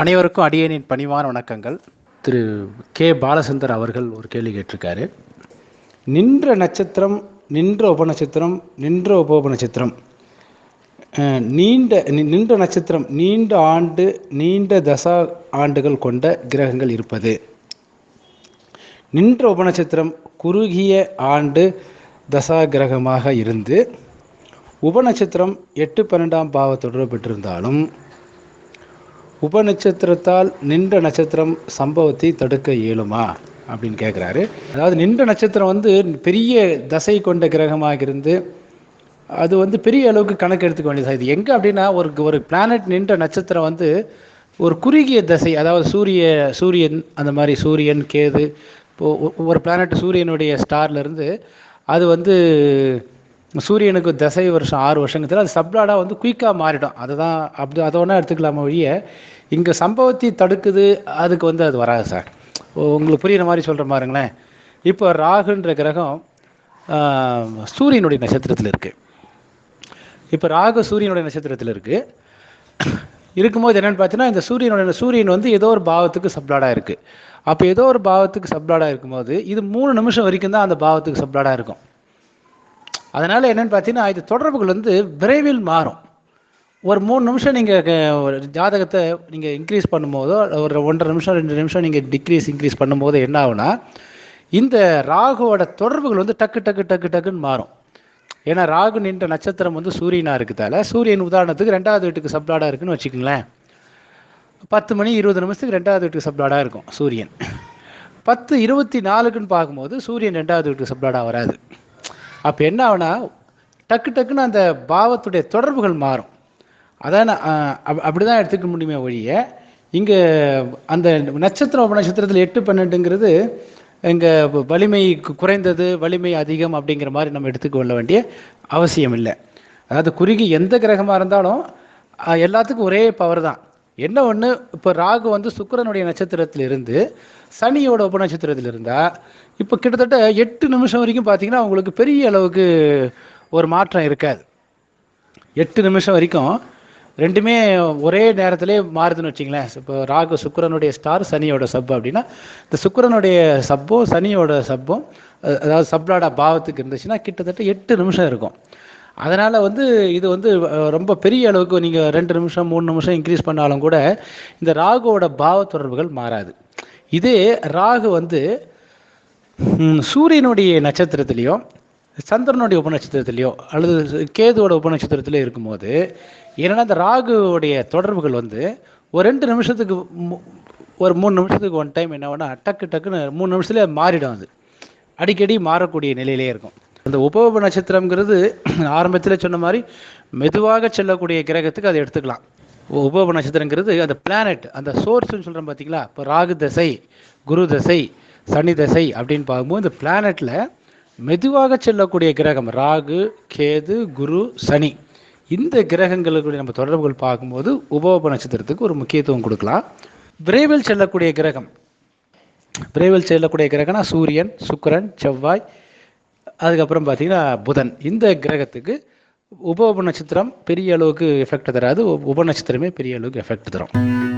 அனைவருக்கும் அடியனின் பணிவான வணக்கங்கள். திரு கே பாலசந்தர் அவர்கள் ஒரு கேள்வி கேட்டிருக்காரு. நின்ற நட்சத்திரம் நின்ற உபநட்சத்திரம் நின்ற உபோபநட்சத்திரம். நட்சத்திரம் நீண்ட நின்ற நட்சத்திரம் நீண்ட ஆண்டு நீண்ட தசா ஆண்டுகள் கொண்ட கிரகங்கள் இருப்பது. நின்ற உபநட்சத்திரம் குறுகிய ஆண்டு தசா கிரகமாக இருந்து உபநட்சத்திரம் எட்டு பன்னெண்டாம் பாவ தொடர்பு பெற்றிருந்தாலும் உபநட்சத்திரத்தால் நின்ற நட்சத்திரம் சம்பவத்தை தடுக்க இயலுமா? அப்படின்னு கேட்குறாரு அதாவது நின்ற நட்சத்திரம் வந்து பெரிய தசை கொண்ட கிரகமாக இருந்து அது வந்து பெரிய அளவுக்கு கணக்கு எடுத்துக்க வேண்டியது இது எங்கே அப்படின்னா ஒரு ஒரு பிளானட் நின்ற நட்சத்திரம் வந்து ஒரு குறுகிய தசை. அதாவது சூரிய சூரியன் அந்த மாதிரி சூரியன் கேது இப்போ ஒ- ஒரு பிளானட் சூரியனுடைய ஸ்டார்லேருந்து அது வந்து சூரியனுக்கு தசை வருஷம் ஆறு வருஷங்கிறதுல அது சப்ளாடாக வந்து குயிக்காக மாறிடும். அதுதான் அப்படி அதை ஒன்றா எடுத்துக்கலாமா ஒழிய இங்கே சம்பவத்தை தடுக்குது அதுக்கு வந்து அது வராது சார். ஓ, உங்களுக்கு புரியுற மாதிரி சொல்கிற பாருங்களேன். இப்போ ராகுன்ற கிரகம் சூரியனுடைய நட்சத்திரத்தில் இருக்குது இப்போ ராகு சூரியனுடைய நட்சத்திரத்தில் இருக்குது இருக்கும்போது என்னென்னு பார்த்தீங்கன்னா இந்த சூரியனுடைய சூரியன் வந்து ஏதோ ஒரு பாவத்துக்கு சப்ளாடாக இருக்குது அப்போ ஏதோ ஒரு பாவத்துக்கு சப்ளாடாக இருக்கும்போது இது மூணு நிமிஷம் வரைக்கும் தான் அந்த பாவத்துக்கு சப்ளாடாக இருக்கும். அதனால் என்னென்னு பார்த்தீங்கன்னா இது தொடர்புகள் வந்து விரைவில் மாறும். ஒரு மூணு நிமிஷம் நீங்கள் ஒரு ஜாதகத்தை நீங்கள் இன்க்ரீஸ் பண்ணும்போதோ ஒரு ஒன்றரை நிமிஷம் ரெண்டு நிமிஷம் நீங்கள் டிக்ரீஸ் இன்க்ரீஸ் பண்ணும்போது என்ன ஆகுனா இந்த ராகுவோட தொடர்புகள் வந்து டக்கு டக்கு டக்கு டக்குன்னு மாறும். ஏன்னா ராகு நின்ற நட்சத்திரம் வந்து சூரியனாக இருக்குதால சூரியன் உதாரணத்துக்கு ரெண்டாவது வீட்டுக்கு சப்ளாடாக இருக்குன்னு வச்சுக்கோங்களேன். பத்து மணி இருபது நிமிஷத்துக்கு ரெண்டாவது வீட்டுக்கு சப்ளாடாக இருக்கும் சூரியன். பத்து இருபத்தி நாலுக்குன்னு பார்க்கும்போது சூரியன் ரெண்டாவது வீட்டுக்கு சப்ளாடாக வராது. அப்போ என்ன ஆகுனா டக்கு டக்குன்னு அந்த பாவத்துடைய தொடர்புகள் மாறும். அதான் அப் அப்படி தான் எடுத்துக்க முடியுமே ஒழிய இங்கே அந்த நட்சத்திரம் நட்சத்திரத்தில் எட்டு பன்னெண்டுங்கிறது இங்கே வலிமை குறைந்தது வலிமை அதிகம் அப்படிங்கிற மாதிரி நம்ம எடுத்துக்கொள்ள வேண்டிய அவசியம் இல்லை அதாவது குறுகி எந்த கிரகமாக இருந்தாலும் எல்லாத்துக்கும் ஒரே பவர் தான். என்ன ஒன்று இப்போ ராகு வந்து சுக்கரனுடைய நட்சத்திரத்தில் இருந்து சனியோட உபநட்சத்திரத்தில் இருந்தால் இப்போ கிட்டத்தட்ட எட்டு நிமிஷம் வரைக்கும் பார்த்தீங்கன்னா உங்களுக்கு பெரிய அளவுக்கு ஒரு மாற்றம் இருக்காது. எட்டு நிமிஷம் வரைக்கும் ரெண்டுமே ஒரே நேரத்திலே மாறுதுன்னு வச்சிங்களேன். இப்போ ராகு சுக்கரனுடைய ஸ்டார் சனியோட சப் அப்படின்னா இந்த சுக்கரனுடைய சப்பும் சனியோட சப்பும் அதாவது சப்லாடா பாவத்துக்கு இருந்துச்சுன்னா கிட்டத்தட்ட எட்டு நிமிஷம் இருக்கும். அதனால் வந்து இது வந்து ரொம்ப பெரிய அளவுக்கு நீங்கள் ரெண்டு நிமிஷம் மூணு நிமிஷம் இன்க்ரீஸ் பண்ணாலும் கூட இந்த ராகுவோட பாவ தொடர்புகள் மாறாது. இதே ராகு வந்து சூரியனுடைய நட்சத்திரத்துலேயும் சந்திரனுடைய உபநட்சத்திரத்திலையோ அல்லது கேதுவோட உபநட்சத்திரத்திலையோ இருக்கும்போது என்னன்னா அந்த ராகுவுடைய தொடர்புகள் வந்து ஒரு ரெண்டு நிமிஷத்துக்கு மு- ஒரு மூணு நிமிஷத்துக்கு ஒன் டைம் என்ன டக்கு டக்குன்னு மூணு நிமிஷத்துல மாறிடும் அது. அடிக்கடி மாறக்கூடிய நிலையிலே இருக்கும். அந்த உபோப நட்சத்திரங்கிறது ஆரம்பத்தில் சொன்ன மாதிரி மெதுவாக செல்லக்கூடிய கிரகத்துக்கு அதை எடுத்துக்கலாம். உ- உபோப நட்சத்திரங்கிறது அந்த பிளானட் அந்த சோர்ஸ்னு சொல்கிறோம் பார்த்தீங்களா இப்போ ராகு தசை குரு தசை சனி தசை அப்படின்னு பார்க்கும்போது இந்த பிளானட்டில் மெதுவாக செல்லக்கூடிய கிரகம் ராகு கேது குரு சனி. இந்த கிரகங்களுக்கு நம்ம தொடர்புகள் பார்க்கும்போது உபோப நட்சத்திரத்துக்கு ஒரு முக்கியத்துவம் கொடுக்கலாம். விரைவில் செல்லக்கூடிய கிரகம். விரைவில் செல்லக்கூடிய கிரகம்னா சூரியன் சுக்கிரன் செவ்வாய் அதுக்கப்புறம் பார்த்தீங்கன்னா புதன். இந்த கிரகத்துக்கு உப உப நட்சத்திரம் பெரிய அளவுக்கு எஃபெக்ட் தராது. உப- நட்சத்திரமே பெரிய அளவுக்கு எஃபெக்ட் தரும்.